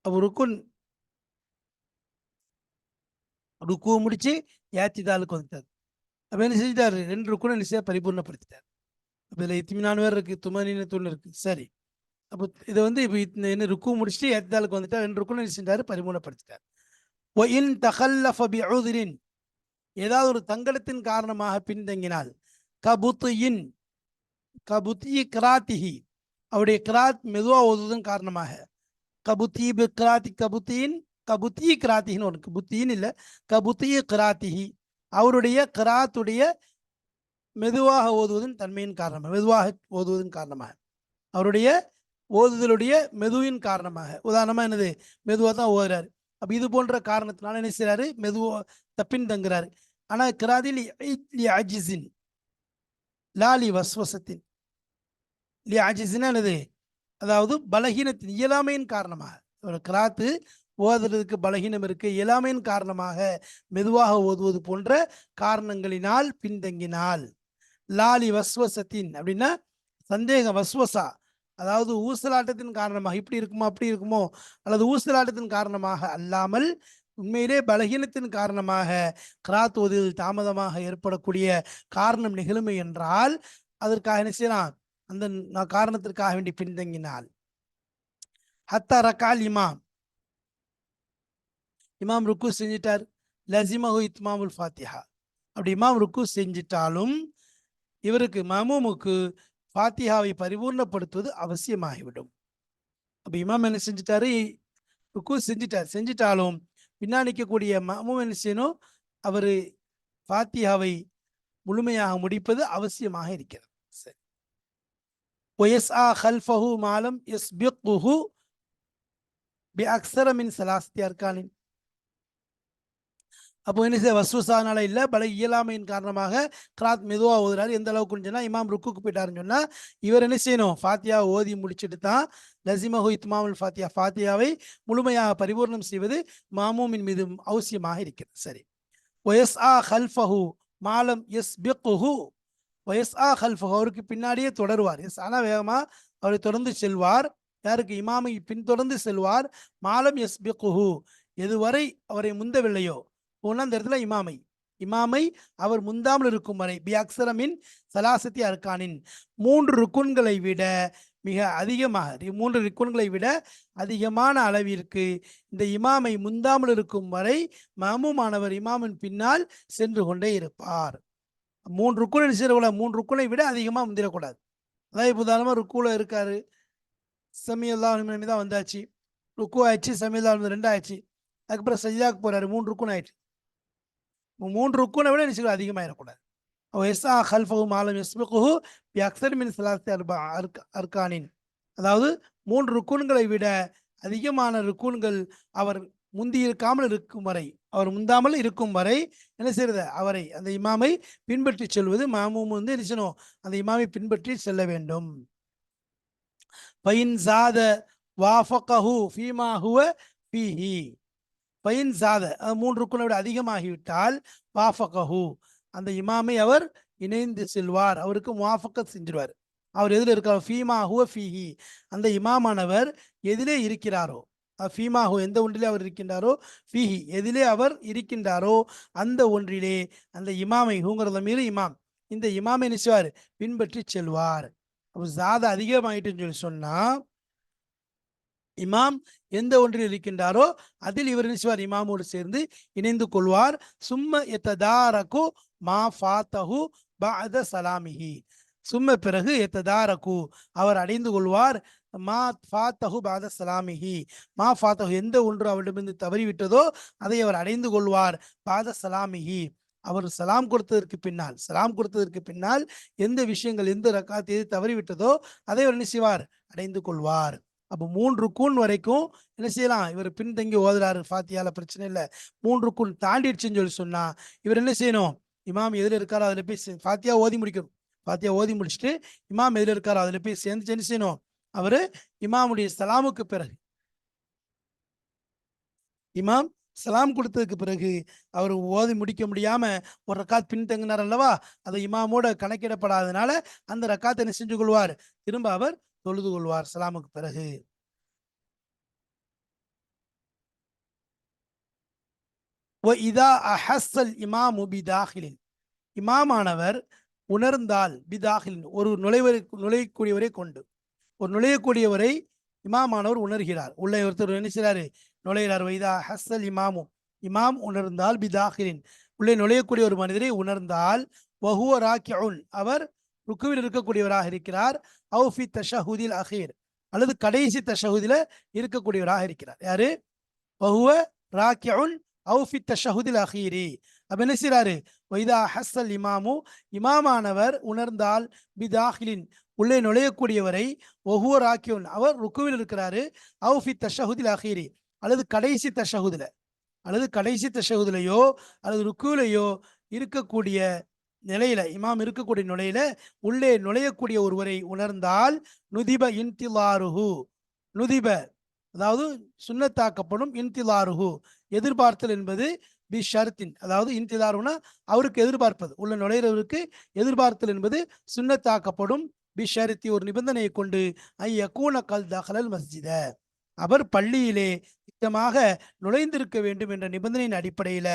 அவர் ருக்குன் ருக்கு முடிச்சு ஏத்திதாலுக்கு வந்துட்டார். அப்போ என்ன செஞ்சிட்டாரு? ரெண்டு ருக்குனை நிச்சய பரிபூர்ணப்படுத்திட்டார். அப்ப இதுல இத்திமினான் வேற இருக்குது துமனினத்துன்னு இருக்கு. சரி. அப்போ இதை வந்து இப்போ இந்த என்ன ருக்கு முடிச்சுட்டு ஏத்திதாலுக்கு வந்துட்டார் ரெண்டு ருக்குனை என்ன செஞ்சாரு பரிபூர்ணப்படுத்திட்டார். ஒயின் தகல்லஃப பிஉذரின் ஏதாவது ஒரு தங்கடத்தின் காரணமாக பின்தங்கினால் கபுத்தியின் கபுத்தி கிராத்திஹி. அவருடைய கிராத் மெதுவாக ஓதுவதன் காரணமாக கபுத்தி கிராத்தி கபுத்தியின் கபுத்தி கிராத்தின்னு ஒன்று புத்தின்னு இல்லை கபுத்தி கிராத்திஹி. அவருடைய கிராத்துடைய மெதுவாக ஓதுவதன் தன்மையின் காரணமாக மெதுவாக ஓதுவதன் காரணமாக. அவருடைய ஓதுதலுடைய மெதுவின் காரணமாக. உதாரணமாக என்னது? மெதுவாக தான் ஓதுறாரு. அப்போ இது போன்ற காரணத்தினால என்ன செய்கிறாரு மெதுவாக தப்பின் தங்குறாரு. ஆனால் கிராதில் அஜிசின் லாலி வஸ்வசத்தின். லி அஜிசின் என்னது? அதாவது பலகீனத்தின் இயலாமையின் காரணமாக. ஒரு கிராத்து ஓதுறதுக்கு பலகீனம் இருக்கு. இயலாமையின் காரணமாக மெதுவாக ஓதுவது போன்ற காரணங்களினால் பின்தங்கினால். லாலி வஸ்வசத்தின் அப்படின்னா சந்தேக வஸ்வசா. அதாவது ஊசலாட்டத்தின் காரணமாக இப்படி இருக்குமோ அப்படி இருக்குமோ அல்லது ஊசலாட்டத்தின் காரணமாக அல்லாமல் உண்மையிலே பலகீனத்தின் காரணமாக கிராத் ஓதில் தாமதமாக ஏற்படக்கூடிய காரணம் நிகழுமை என்றால் அதற்காக என்ன செய்யலாம்? அந்த காரணத்திற்காக வேண்டி பின்தங்கினால். ஹத்தா ரக்கால் இமாம். இமாம் ருக்கு செஞ்சிட்டார். லசிமஹு இத்மாமுல் ஃபாத்திஹா. அப்படி இமாம் ருக்கு செஞ்சிட்டாலும் இவருக்கு மமூமுக்கு ஃபாத்திஹாவை பரிபூர்ணப்படுத்துவது அவசியமாகிவிடும். அப்போ இமாம் என்ன செஞ்சிட்டாரு? ருக்கு செஞ்சிட்டார். செஞ்சிட்டாலும் பின்னாடி நிற்கக்கூடிய மமூம் என்ன செய்யணும்? அவர் ஃபாத்தியாவை முழுமையாக முடிப்பது அவசியமாக இருக்கிறது. சரி. ஒயஸ்ஆ ஹல்ஃபஹு மாலம் எஸ் பியக்குஹு பி அக்சரமின் சலாஸ்தி அர்கானின் அப்போ என்ன செய்ய வசூசானால இல்லை பல இயலாமையின் காரணமாக கிராத் மெதுவாக ஓதுறாரு எந்த அளவுக்குன்னு சொன்னால் இமாம் ருக்குக்கு போயிட்டாருன்னு சொன்னால் இவர் என்ன செய்யணும்? ஃபாத்தியா ஓதி முடிச்சுட்டு தான் லசிமஹு இத்மாமுல் ஃபாத்தியா ஃபாத்தியாவை முழுமையாக பரிபூர்ணம் செய்வது மாமூமின் மீது அவசியமாக இருக்கிறது. சரி. ஒயஸ் ஆ ஹல்ஃபஹு மாலம் எஸ் பிக்குஹு ஒயஸ் ஆ ஹல்ஃபஹு அவருக்கு பின்னாடியே தொடருவார். எஸ் ஆனால் வேகமாக அவரை தொடர்ந்து செல்வார். யாருக்கு? இமாமை பின்தொடர்ந்து செல்வார். மாலம் எஸ் பிக்குஹு எதுவரை அவரை முந்தவில்லையோ ஒன்று அந்த இடத்துல இமாமை. இமாமை அவர் முந்தாமல் இருக்கும் வரை பி அக்ஸரமின் சலாசத்தி அர்கானின் மூன்று ருக்குன்களை விட மிக அதிகமாக மூன்று ருக்குன்களை விட அதிகமான அளவிற்கு இந்த இமாமை முந்தாமல் இருக்கும் வரை மாமுமானவர் இமாமின் பின்னால் சென்று கொண்டே இருப்பார். மூன்று ருக்குன் செய்யக்கூடாது மூன்று ருக்குனை விட அதிகமாக முந்திரக்கூடாது. அதாவது இப்போ உதாரணமாக ருக்குல இருக்காரு. சமியல்லா தான் வந்தாச்சு. ருக்கு ஆயிடுச்சு சமியல்லா ரெண்டு ஆயிடுச்சு அதுக்கப்புறம் சஜிதாக்கு போகிறாரு மூன்று ருக்குன் ஆயிடுச்சு. மூன்று ருக்குனை விட நிச்சயம் அதிகமாயிடக்கூடாது. எஸ்ஆ ஹல்ஃபஹு மாலம் எஸ்பகுஹு பி அக்சர் மின் சலாத்தி அர்பா அர்க் அர்கானின். அதாவது மூன்று ருக்குன்களை விட அதிகமான ருக்குன்கள் அவர் முந்தி இருக்காமல் இருக்கும் வரை அவர் முந்தாமல் இருக்கும் வரை என்ன செய்யறது? அவரை அந்த இமாமை பின்பற்றி செல்வது. மாமும் வந்து என்ன அந்த இமாமை பின்பற்றி செல்ல வேண்டும். பயின் சாத வாஃபகஹு ஃபீமா ஹுவ ஃபீஹி. பயின் சாத அது மூன்றுக்குள்ள விட அதிகமாகிவிட்டால் வாஃபகஹு. அந்த இமாமை அவர் இணைந்து செல்வார். அவருக்கு முவாஃபக்கத் செஞ்சிருவார். அவர் எதில் இருக்கார் ஃபீமா ஹுவ ஃபீஹி. அந்த இமாமானவர் எதிலே இருக்கிறாரோ ஃபீமா ஹு எந்த ஒன்றிலே அவர் இருக்கின்றாரோ ஃபீஹி எதிலே அவர் இருக்கின்றாரோ அந்த ஒன்றிலே அந்த இமாமை ஹூங்கிறத மீது இமாம். இந்த இமாமை நினைச்சுவார் பின்பற்றி செல்வார். அப்போ ஜாத அதிகமாயிட்டுன்னு சொல்லி சொன்னால் இமாம் எந்த ஒன்றில் இருக்கின்றாரோ அதில் இவர் நினைச்சுவார் இமாமோடு சேர்ந்து இணைந்து கொள்வார். சும்ம எத்ததாரகு மா ஃபாத்தஹு பாத சலாமிஹி. சும்ம பிறகு எத்ததாரகு அவர் அடைந்து கொள்வார். மா ஃபாத்தஹு பாத சலாமிஹி. மா ஃபாத்தஹு எந்த ஒன்று அவரிடமிருந்து தவறிவிட்டதோ அதை அவர் அடைந்து கொள்வார். பாத சலாமிஹி. அவர் சலாம் கொடுத்ததற்கு பின்னால் சலாம் கொடுத்ததற்கு பின்னால் எந்த விஷயங்கள் எந்த ரக்காத் எது தவறிவிட்டதோ அதை அவர் என்ன செய்வார்? அடைந்து கொள்வார். அப்போ மூன்று கூன் வரைக்கும் என்ன செய்யலாம்? இவர் பின்தங்கி ஓதுறாரு. ஃபாத்தியால பிரச்சனை இல்லை. மூன்று கூன் தாண்டிடுச்சுன்னு சொல்லி சொன்னா இவர் என்ன செய்யணும்? இமாம் எதில் இருக்காரோ அதில் போய் ஃபாத்தியா ஓதி முடிக்கணும். ஃபாத்தியா ஓதி முடிச்சுட்டு இமாம் எதில் இருக்காரோ அதில் போய் சேர்ந்து என்ன செய்யணும்? அவரு இமாமுடைய சலாமுக்கு பிறகு இமாம் சலாம் கொடுத்ததுக்கு பிறகு அவர் ஓதி முடிக்க முடியாம ஒரு ரக்காத் பின்தங்கினார் அல்லவா? அது இமாமோட கணக்கிடப்படாதனால அந்த ரக்காத்தை என்ன செஞ்சு கொள்வார்? திரும்ப அவர் தொழுது கொள்வார். சலாமுக்கு பிறகு. இதா அஹஸ்ஸல் இமாமு பிதாஹிலின். இமாமானவர் உணர்ந்தால் பிதாஹிலின். ஒரு நுழைவரை நுழையக்கூடியவரை கொண்டு. ஒரு நுழையக்கூடியவரை இமாமானவர் உணர்கிறார். உள்ளே ஒருத்தர் நினைச்சிறாரு நுழைகிறார் வைதா ஹஸ்ஸல் இமாமு. இமாம் உணர்ந்தால் பிதாஹிலின். உள்ளே நுழையக்கூடிய ஒரு மனிதரை உணர்ந்தால் வஹுவ ராக்கிஉன். அவர் ருக்குவில் இருக்கக்கூடியவராக இருக்கிறார். அவுஃபி தஷஹுதில் அஹீர். அல்லது கடைசி தஷஹுதில இருக்கக்கூடியவராக இருக்கிறார். யாரு? பஹுவ ராக்கிஉன் அவுஃபி தஷஹுதில் அஹீரி. அப்ப என்ன செய்யறாரு வைதா ஹஸ்ஸல் இமாமு இமாமானவர் உணர்ந்தால் பிதாஹிலின் உள்ளே நுழையக்கூடியவரை ஒஹுவ ராக்கியுன் அவர் ருக்குவில் இருக்கிறாரு. அவுஃபி தஷஹுதில் அஹீரி. அல்லது கடைசி தஷஹுதில. அல்லது கடைசி தஷகுதிலையோ அல்லது ருக்குவிலையோ இருக்கக்கூடிய நிலையில இமாம் இருக்கக்கூடிய நிலையில உள்ளே நுழையக்கூடிய ஒருவரை உணர்ந்தால் நுதிப இன்திலாருஹு. நுதிப அதாவது சுண்ணத்தாக்கப்படும் இன்திலாருஹு. எதிர்பார்த்தல் என்பது பி ஷர்த்தின் அதாவது இன்திலாருனா அவருக்கு எதிர்பார்ப்பது. உள்ள நுழையிறவருக்கு எதிர்பார்த்தல் என்பது சுன்னத்தாக்கப்படும் பி ஷர்த்தி ஒரு நிபந்தனையை கொண்டு ஐ யக்கூன கல் தகலல் மஸ்ஜித. அவர் பள்ளியிலே திட்டமாக நுழைந்திருக்க வேண்டும் என்ற நிபந்தனையின் அடிப்படையில்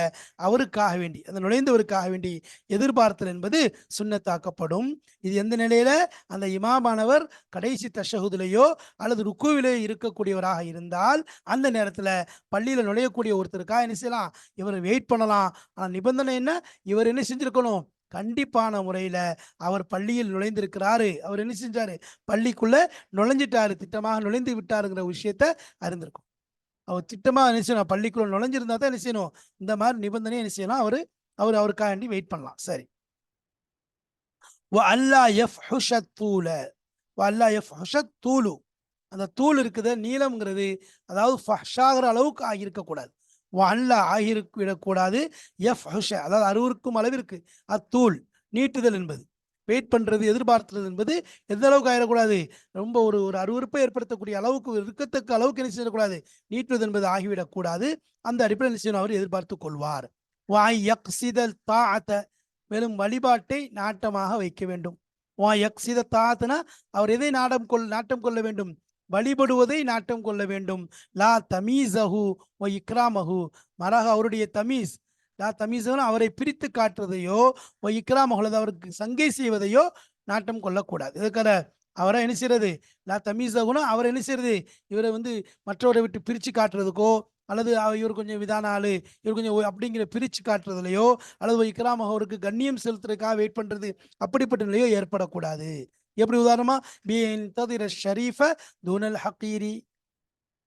அவருக்காக வேண்டி அந்த நுழைந்தவருக்காக வேண்டி எதிர்பார்த்தல் என்பது சுண்ணத்தாக்கப்படும். இது எந்த நிலையில? அந்த இமாமானவர் கடைசி தஷகுதிலேயோ அல்லது ருக்குவிலே இருக்கக்கூடியவராக இருந்தால் அந்த நேரத்தில் பள்ளியில் நுழையக்கூடிய ஒருத்தருக்காக என்ன செய்யலாம்? இவர் வெயிட் பண்ணலாம். ஆனால் நிபந்தனை என்ன? இவர் என்ன செஞ்சிருக்கணும்? கண்டிப்பான முறையில அவர் பள்ளியில் நுழைந்திருக்கிறாரு. அவர் என்ன செஞ்சாரு? பள்ளிக்குள்ள நுழைஞ்சிட்டாரு. திட்டமாக நுழைந்து விட்டாருங்கிற விஷயத்த அறிந்திருக்கும். அவர் திட்டமா என்ன செய்யணும்? பள்ளிக்குள்ள நுழைஞ்சிருந்தா தான் என்ன செய்யணும்? இந்த மாதிரி நிபந்தனை என்ன செய்யலாம்? அவரு அவர் அவருக்காண்டி வெயிட் பண்ணலாம். சரி. அல்லா எஃப் தூல. அல்லா எஃப் தூலு. அந்த தூள் இருக்குது நீளம்ங்கிறது அதாவது ஃபஷாகிற அளவுக்கு ஆகியிருக்கக்கூடாது. அல்ல ஆகியிருக்க விடக்கூடாது எஃப் ஹுஷ அதாவது அருவருக்கும் அளவிற்கு அத்தூள் நீட்டுதல் என்பது. வெயிட் பண்ணுறது எதிர்பார்த்துறது என்பது எந்த அளவுக்கு ஆயிடக்கூடாது ரொம்ப ஒரு ஒரு அருவருப்பை ஏற்படுத்தக்கூடிய அளவுக்கு இருக்கத்தக்க அளவுக்கு என்ன செய்யக்கூடாது? நீட்டுவது என்பது ஆகிவிடக்கூடாது. அந்த அடிப்படையில் என்ன செய்யணும்? அவர் எதிர்பார்த்து கொள்வார். வாய் யக் சிதல் தாத்த மேலும் வழிபாட்டை நாட்டமாக வைக்க வேண்டும். வா யக் சித தாத்தனா அவர் எதை நாடம் கொள் நாட்டம் கொள்ள வேண்டும்? வழிபடுவதை நாட்டம் கொள்ள வேண்டும். லா தமீசஹு ஒ இக்ராமஹு. மரக அவருடைய தமீஸ் லா தமீசகன் அவரை பிரித்து காட்டுறதையோ ஒ இக்ராமஹுலது அவருக்கு சங்கை செய்வதையோ நாட்டம் கொள்ளக்கூடாது. இதுக்கான அவரை என்ன செய்யறது லா தமீசகுனா அவர் என்ன செய்யறது இவரை வந்து மற்றவரை விட்டு பிரித்து காட்டுறதுக்கோ அல்லது இவர் கொஞ்சம் விதான ஆளு இவர் கொஞ்சம் அப்படிங்கிற பிரித்து காட்டுறதுலையோ அல்லது இக்ராம் அவருக்கு கண்ணியம் செலுத்துறதுக்காக வெயிட் பண்ணுறது அப்படிப்பட்ட நிலையோ ஏற்படக்கூடாது. எப்படி உதாரணமா? பின் ததிர ஷரீஃப தூனல் ஹக்கீரி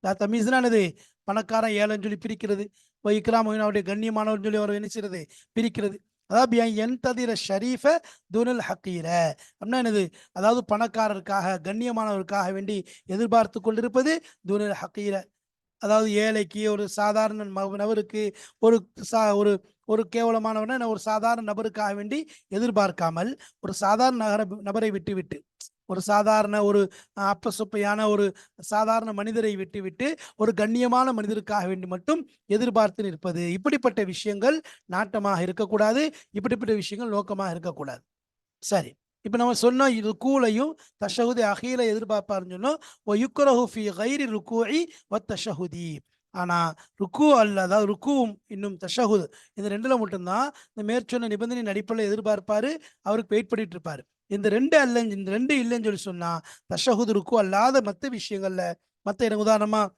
தமீஸ்னானது பணக்காரன் ஏழைன்னு சொல்லி பிரிக்கிறது. இக்ராம் அவருடைய கண்ணியமானவர்னு சொல்லி அவர் நினைச்சிருது பிரிக்கிறது. அதாவது என் ததிர ஷரீஃப தூனல் ஹக்கீர அப்படின்னா என்னது? அதாவது பணக்காரருக்காக கண்ணியமானவருக்காக வேண்டி எதிர்பார்த்து கொண்டிருப்பது தூனல் ஹக்கீர அதாவது ஏழைக்கு ஒரு சாதாரண நபருக்கு ஒரு சா ஒரு ஒரு கேவலமானவன ஒரு சாதாரண நபருக்காக வேண்டி எதிர்பார்க்காமல் ஒரு சாதாரண நகர நபரை விட்டுவிட்டு ஒரு சாதாரண ஒரு அப்பசுப்பையான ஒரு சாதாரண மனிதரை விட்டுவிட்டு ஒரு கண்ணியமான மனிதருக்காக வேண்டி மட்டும் எதிர்பார்த்து நிற்பது. இப்படிப்பட்ட விஷயங்கள் நாட்டமாக இருக்கக்கூடாது. இப்படிப்பட்ட விஷயங்கள் நோக்கமாக இருக்கக்கூடாது. சரி. இப்போ நம்ம சொன்னோம் இது கூலையும் தஷகுதி அகீல எதிர்பார்ப்பாருன்னு சொன்னோம். ஓ யுக்ரஹு ஃபி கைரி ருக்கூஇ வ தஷஹுதி. ஆனால் ருக்கு அல்ல அதாவது ருக்குவும் இன்னும் தஷகுத் இந்த ரெண்டுல மட்டும்தான் இந்த மேற்சொன்ன நிபந்தனை நடிப்பில் எதிர்பார்ப்பார் அவருக்கு வெயிட் பண்ணிட்டு இருப்பார் இந்த ரெண்டு அல்ல இந்த ரெண்டு இல்லைன்னு சொல்லி சொன்னால் தஷகுது ருக்கு அல்லாத மற்ற விஷயங்களில் மற்ற எனக்கு உதாரணமாக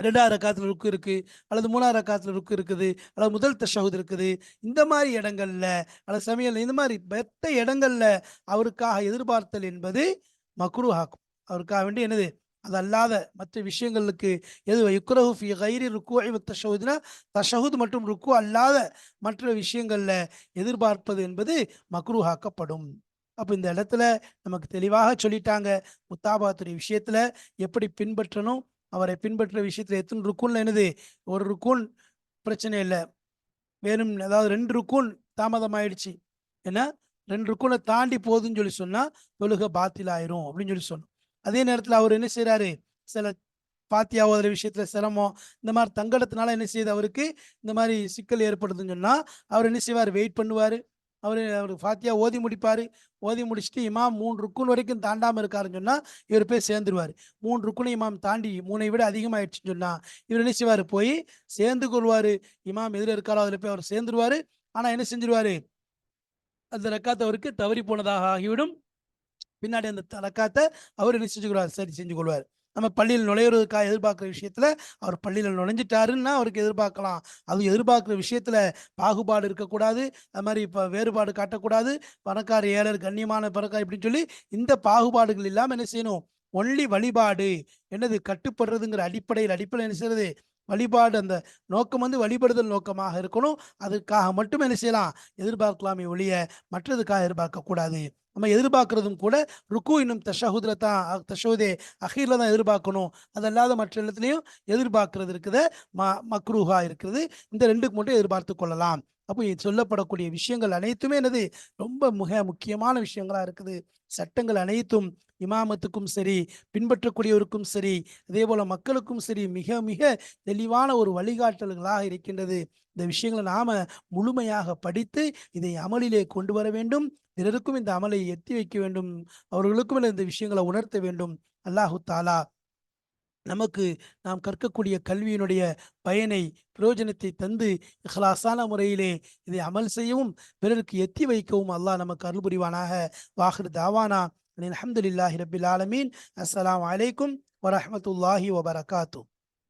ரெண்டாவது ரக்காத்துல ருக்கு இருக்கு அல்லது மூணாவது ரக்காத்துல ருக்கு இருக்குது அல்லது முதல் தஷகுது இருக்குது இந்த மாதிரி இடங்கள்ல அல்லது சமையல் இந்த மாதிரி மற்ற இடங்கள்ல அவருக்காக எதிர்பார்த்தல் என்பது மக்ரூ ஆக்கும் அவருக்காக வேண்டி என்னது? அது அல்லாத மற்ற விஷயங்களுக்கு எது யுக்ரஹு ஃபி கைரி ருக்கு தஷஹுதுனா தஷஹுத் மற்றும் ருக்கு அல்லாத மற்ற விஷயங்களில் எதிர்பார்ப்பது என்பது மக்ரூஹாக்கப்படும். அப்போ இந்த இடத்துல நமக்கு தெளிவாக சொல்லிட்டாங்க முத்தாபாத்துடைய விஷயத்தில் எப்படி பின்பற்றணும் அவரை பின்பற்ற விஷயத்தில் எத்தனை ருக்குன்ல என்னது ஒரு ருக்குன் பிரச்சனை இல்லை. வேணும் அதாவது ரெண்டு ருக்குன் தாமதமாயிடுச்சு. ஏன்னா ரெண்டு ருக்குனை தாண்டி போகுதுன்னு சொல்லி சொன்னால் தொழுக பாத்தில் ஆயிரும் அப்படின்னு சொல்லி சொன்னோம். அதே நேரத்தில் அவர் என்ன செய்கிறாரு சில பாத்தியா ஓதுற விஷயத்துல சிரமம் இந்த மாதிரி தங்கடத்தினால என்ன செய்யுது அவருக்கு இந்த மாதிரி சிக்கல் ஏற்படுதுன்னு சொன்னால் அவர் என்ன செய்வார்? வெயிட் பண்ணுவார். அவர் அவருக்கு ஃபாத்தியா ஓதி முடிப்பார். ஓதி முடிச்சுட்டு இமாம் மூணு ருக்குன் வரைக்கும் தாண்டாமல் இருக்காருன்னு சொன்னால் இவர் போய் சேர்ந்துருவார். மூணு ருக்குனை இமாம் தாண்டி மூணை விட அதிகமாகிடுச்சுன்னு சொன்னால் இவர் என்ன செய்வார்? போய் சேர்ந்து கொள்வார். இமாம் எதிர இருக்காரோ அதில் போய் அவர் சேர்ந்துருவார். ஆனால் என்ன செஞ்சிருவார்? அந்த ரெக்காத்தவருக்கு தவறி போனதாக ஆகிவிடும். பின்னாடி அந்த தலக்காத்தை அவர் என்ன செஞ்சுக்கிறார் சரி செஞ்சு கொள்வார் நம்ம பள்ளியில் நுழையிறதுக்காக எதிர்பார்க்குற விஷயத்துல அவர் பள்ளியில் நுழைஞ்சிட்டாருன்னா அவருக்கு எதிர்பார்க்கலாம். அது எதிர்பார்க்குற விஷயத்துல பாகுபாடு இருக்கக்கூடாது. அது மாதிரி இப்போ வேறுபாடு காட்டக்கூடாது. பணக்கார ஏழர் கண்ணியமான பணக்கார் இப்படின்னு சொல்லி இந்த பாகுபாடுகள் இல்லாமல் என்ன செய்யணும்? ஒன்லி வழிபாடு. என்னது? கட்டுப்படுறதுங்கிற அடிப்படையில் அடிப்படையில் என்ன செய்யறது? வழிபாடு அந்த நோக்கம் வந்து வழிபடுதல் நோக்கமாக இருக்கணும். அதுக்காக மட்டும் என்ன செய்யலாம்? எதிர்பார்க்கலாமே ஒழிய மற்றதுக்காக எதிர்பார்க்கக்கூடாது. நம்ம எதிர்பார்க்கறதும் கூட ருக்கு இன்னும் தஷஹுதில் தான் தஷஹுதே அஹீரில் தான் எதிர்பார்க்கணும். அது அல்லாத மற்ற இடத்துலையும் எதிர்பார்க்கறது இருக்குது ம மக்ரூஹா இருக்கிறது இந்த ரெண்டுக்கு மட்டும் எதிர்பார்த்து கொள்ளலாம். அப்போ சொல்லப்படக்கூடிய விஷயங்கள் அனைத்துமே என்னது? ரொம்ப மிக முக்கியமான விஷயங்களா இருக்குது. சட்டங்கள் அனைத்தும் இமாமத்துக்கும் சரி பின்பற்றக்கூடியவருக்கும் சரி அதே போல மக்களுக்கும் சரி மிக மிக தெளிவான ஒரு வழிகாட்டல்களாக இருக்கின்றது. இந்த விஷயங்களை நாம முழுமையாக படித்து இதை அமலிலே கொண்டு வர வேண்டும். பிறருக்கும் இந்த அமலை எத்தி வைக்க வேண்டும். அவர்களுக்கும் இந்த விஷயங்களை உணர்த்த வேண்டும். அல்லாஹு தாலா நமக்கு நாம் கற்கக்கூடிய கல்வியினுடைய பயனை பிரயோஜனத்தை தந்து இஹ்லாசான முறையிலே இதை அமல் செய்யவும் பிறருக்கு எத்தி வைக்கவும் அல்லாஹ் நமக்கு அருள் புரிவானாக. வாஹிர் தாவானா. அல்ஹம்துலில்லாஹி ரபில் ஆலமீன். அஸ்லாம் அலைக்கும் வரமத்துல்லாஹி வபரகாத்தூ